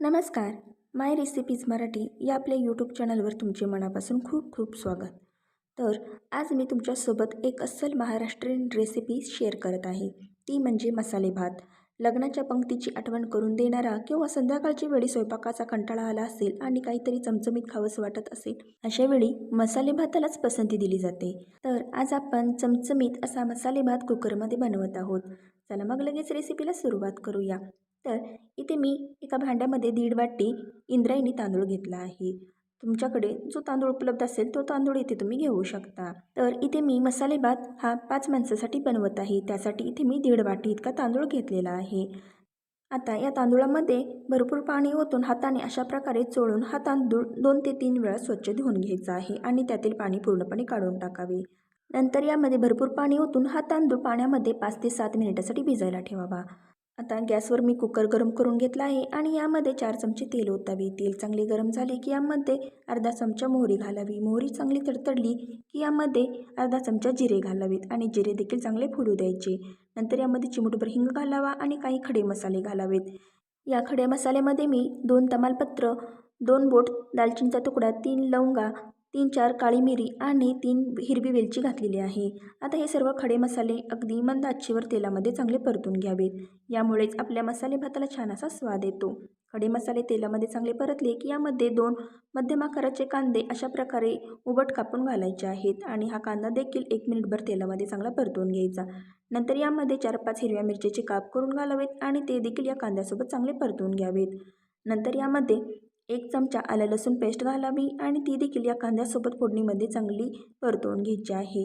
नमस्कार. माय रेसिपीज मराठी या आपल्या यूट्यूब चॅनलवर तुमचे मनापासून खूप खूप स्वागत. तर आज मी तुमच्यासोबत एक अस्सल महाराष्ट्रीयन रेसिपी शेअर करत आहे. ती म्हणजे मसाले भात. लग्नाच्या पंक्तीची आठवण करून देणारा किंवा संध्याकाळची वेळी स्वयंपाकाचा कंटाळा आला असेल आणि काहीतरी चमचमीत खावंसं वाटत असेल अशा वेळी मसाले भातालाच पसंती दिली जाते. तर आज आपण चमचमीत असा मसाले भात कुकरमध्ये बनवत आहोत. चला मग लगेच रेसिपीला सुरुवात करूया. तर इथे मी एका भांड्यामध्ये दीड वाटी इंद्रायणी तांदूळ घेतला आहे. तुमच्याकडे जो तांदूळ उपलब्ध असेल तो तांदूळ इथे तुम्ही घेऊ शकता. तर इथे मी मसाले भात हा पाच माणसासाठी बनवत आहे. त्यासाठी इथे मी दीड वाटी इतका तांदूळ घेतलेला आहे. आता या तांदूळामध्ये भरपूर पाणी ओतून हाताने अशा प्रकारे चोळून हा तांदूळ दोन ते तीन वेळा स्वच्छ धुवून घ्यायचा आहे आणि त्यातील पाणी पूर्णपणे काढून टाकावे. नंतर यामध्ये भरपूर पाणी ओतून हा तांदूळ पाण्यामध्ये पाच ते सात मिनिटासाठी भिजायला ठेवावा. आता गॅसवर मी कुकर गरम करून घेतला आहे आणि यामध्ये चार चमचे तेल ओतावे. तेल चांगले गरम झाले की यामध्ये अर्धा चमचा मोहरी घालावी. मोहरी चांगली तडतडली की यामध्ये अर्धा चमचा जिरे घालावेत आणि जिरे देखील चांगले फुलू द्यायचे. नंतर यामध्ये चिमटभर हिंग घालावा आणि काही खडे मसाले घालावेत. या खडे मसाल्यामध्ये मी दोन तमालपत्र दोन बोट दालचिनीचा तुकडा तीन लवंगा तीन चार काळी मिरी आणि तीन हिरवी वेलची घातलेली आहे. आता हे सर्व खडे मसाले अगदी मंद आचेवर तेलामध्ये चांगले परतून घ्यावेत. यामुळेच आपल्या मसाले भाताला छान असा स्वाद येतो. खडे मसाले तेलामध्ये चांगले परतले की यामध्ये दोन मध्यम आकाराचे कांदे अशा प्रकारे उबट कापून घालायचे आहेत आणि हा कांदा देखील एक मिनिटभर तेलामध्ये चांगला परतून घ्यायचा. नंतर यामध्ये चार पाच हिरव्या मिरचीचे काप करून घालावेत आणि ते देखील या कांद्यासोबत चांगले परतून घ्यावेत. नंतर यामध्ये एक चमचा आलं लसूण पेस्ट घालावी आणि ती देखील या कांद्यासोबत फोडणीमध्ये चांगली परतवून घ्यायची आहे.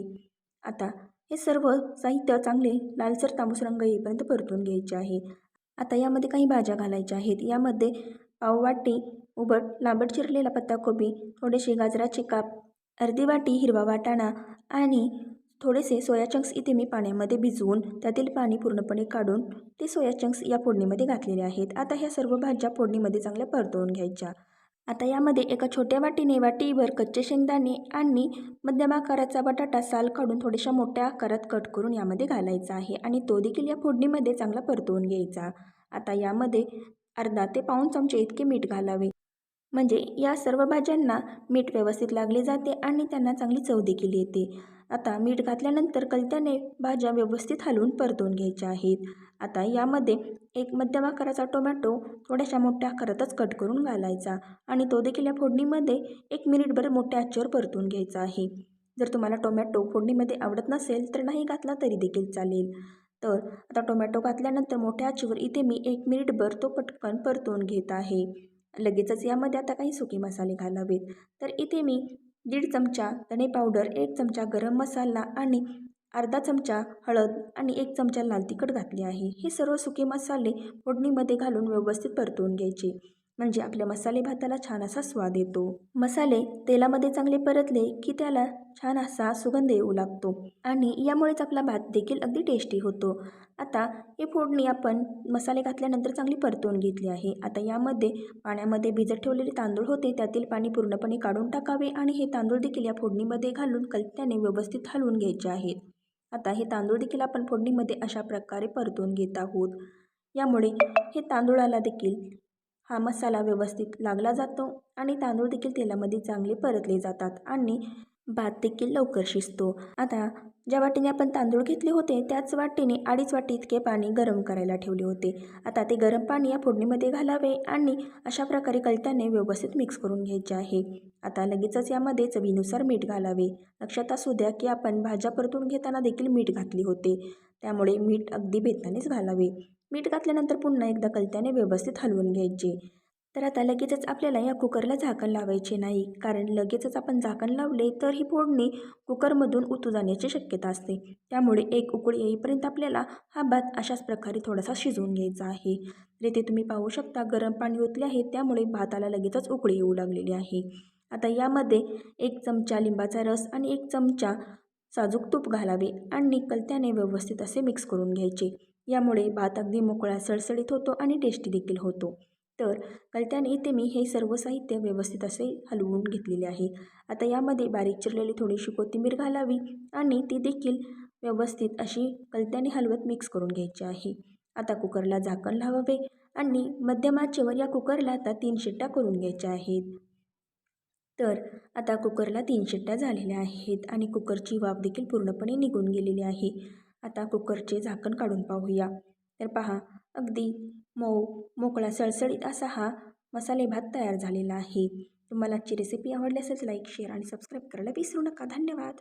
आता हे सर्व साहित्य चांगले लालसर तांबूस रंग येईपर्यंत परतून घ्यायचे आहे. आता यामध्ये काही भाज्या घालायच्या आहेत. यामध्ये पाववाटी उबट लांबट चिरलेला पत्ताकोबी थोडेसे गाजराचे काप अर्धी वाटी हिरवा वाटाणा आणि थोडेसे सोया चंक्स इथे मी पाण्यामध्ये भिजवून त्यातील पाणी पूर्णपणे काढून ते सोया चंक्स या फोडणीमध्ये घातलेले आहेत. आता ह्या सर्व भाज्या फोडणीमध्ये चांगल्या परतवून घ्यायच्या. आता यामध्ये एका छोट्या वाटीने वाटीभर कच्चे शेंगदाणे आणि मध्यम आकाराचा बटाटा साल काढून थोड्याशा मोठ्या आकारात कट करून यामध्ये घालायचा आहे आणि तो देखील या फोडणीमध्ये चांगला परतवून घ्यायचा. आता यामध्ये अर्धा ते पाऊण चमचे इतके मीठ घालावे. म्हणजे या सर्व भाज्यांना मीठ व्यवस्थित लागले जाते आणि त्यांना चांगली चव देखील येते. आता मीठ घातल्यानंतर कलत्याने भाज्या व्यवस्थित हलवून परतवून घ्यायच्या आहेत. आता यामध्ये एक मध्यम आकाराचा टोमॅटो थोड्याशा मोठ्या आकारातच कट करून घालायचा आणि तो देखील या फोडणीमध्ये एक मिनिटभर मोठ्या आचेवर परतून घ्यायचा आहे. जर तुम्हाला टोमॅटो फोडणीमध्ये आवडत नसेल तर नाही घातला तरी देखील चालेल. तर आता टोमॅटो घातल्यानंतर मोठ्या आचेवर इथे मी एक मिनिटभर तो पटकन परतवून घेत आहे. लगेचच यामध्ये आता काही सुके मसाले घालावेत. तर इथे मी दीड चमचा धणे पावडर एक चमचा गरम मसाला आणि अर्धा चमचा हळद आणि एक चमचा लाल तिखट घातले आहे. हे सर्व सुके मसाले फोडणीमध्ये घालून व्यवस्थित परतवून घ्यायचे. म्हणजे आपल्या मसाले भाताला छान असा स्वाद येतो. मसाले तेलामध्ये चांगले परतले की त्याला छान असा सुगंध येऊ लागतो. आणि यामुळेच आपला भात देखील अगदी टेस्टी होतो. आता हे फोडणी आपण मसाले घातल्यानंतर चांगली परतवून घेतली आहे. आता यामध्ये पाण्यामध्ये भिजत ठेवलेले तांदूळ होते त्यातील पाणी पूर्णपणे काढून टाकावे आणि हे तांदूळ देखील या फोडणीमध्ये घालून कलत्याने व्यवस्थित हलवून घ्यायचे आहेत. आता हे तांदूळ देखील आपण फोडणीमध्ये अशा प्रकारे परतून घेत आहोत. यामुळे हे तांदूळाला देखील हा मसाला व्यवस्थित लागला जातो आणि तांदूळ देखील तेलामध्ये चांगले परतले जातात आणि भात देखील लवकर शिजतो. आता ज्या वाटीने आपण तांदूळ घेतले होते त्याच वाटीने अडीच वाटी इतके पाणी गरम करायला ठेवले होते. आता ते गरम पाणी या फोडणीमध्ये घालावे आणि अशा प्रकारे कलत्याने व्यवस्थित मिक्स करून घ्यायचे आहे. आता लगेचच यामध्ये चवीनुसार मीठ घालावे. लक्षात असू द्या की आपण भाज्या परतून घेताना देखील मीठ घातले होते. त्यामुळे मीठ अगदी बेतानेच घालावे. मीठ घातल्यानंतर पुन्हा एकदा कलत्याने व्यवस्थित हलवून घ्यायचे. तर आता लगेचच आपल्याला या कुकरला झाकण लावायचे नाही. कारण लगेचच आपण झाकण लावले तर ही फोडणी कुकरमधून उतू जाण्याची शक्यता असते. त्यामुळे एक उकळी येईपर्यंत आपल्याला हा भात अशाच प्रकारे थोडासा शिजवून घ्यायचा आहे. तर इथे तुम्ही पाहू शकता गरम पाणी ओतले आहे. त्यामुळे भाताला लगेचच उकळी येऊ लागलेली आहे. आता यामध्ये एक चमचा लिंबाचा रस आणि एक चमचा साजूक तूप घालावे आणि कलत्याने व्यवस्थित असे मिक्स करून घ्यायचे. यामुळे भात अगदी मोकळा सळसळीत होतो आणि टेस्टी देखील होतो. तर कलत्याने इथे मी हे सर्व साहित्य व्यवस्थित असे हलवून घेतलेले आहे. आता यामध्ये बारीक चिरलेली थोडीशी कोथिंबीर घालावी आणि ती देखील व्यवस्थित अशी कलत्याने हलवत मिक्स करून घ्यायची आहे. आता कुकरला झाकण लावावे आणि मध्यम आचेवर या कुकरला आता तीन शिट्ट्या करून घ्यायच्या आहेत. तर आता कुकरला तीन शिट्ट्या झालेल्या आहेत आणि कुकरची वाफ देखील पूर्णपणे निघून गेलेली आहे. आता कुकरचे झाकण काढून पाहूया. तर पहा अगदी मऊ मोकळा सळसळीत असा हा मसाले भात तयार झालेला आहे. तुम्हाला आजची रेसिपी आवडली असेल लाईक शेअर आणि सबस्क्राईब करायला विसरू नका. धन्यवाद!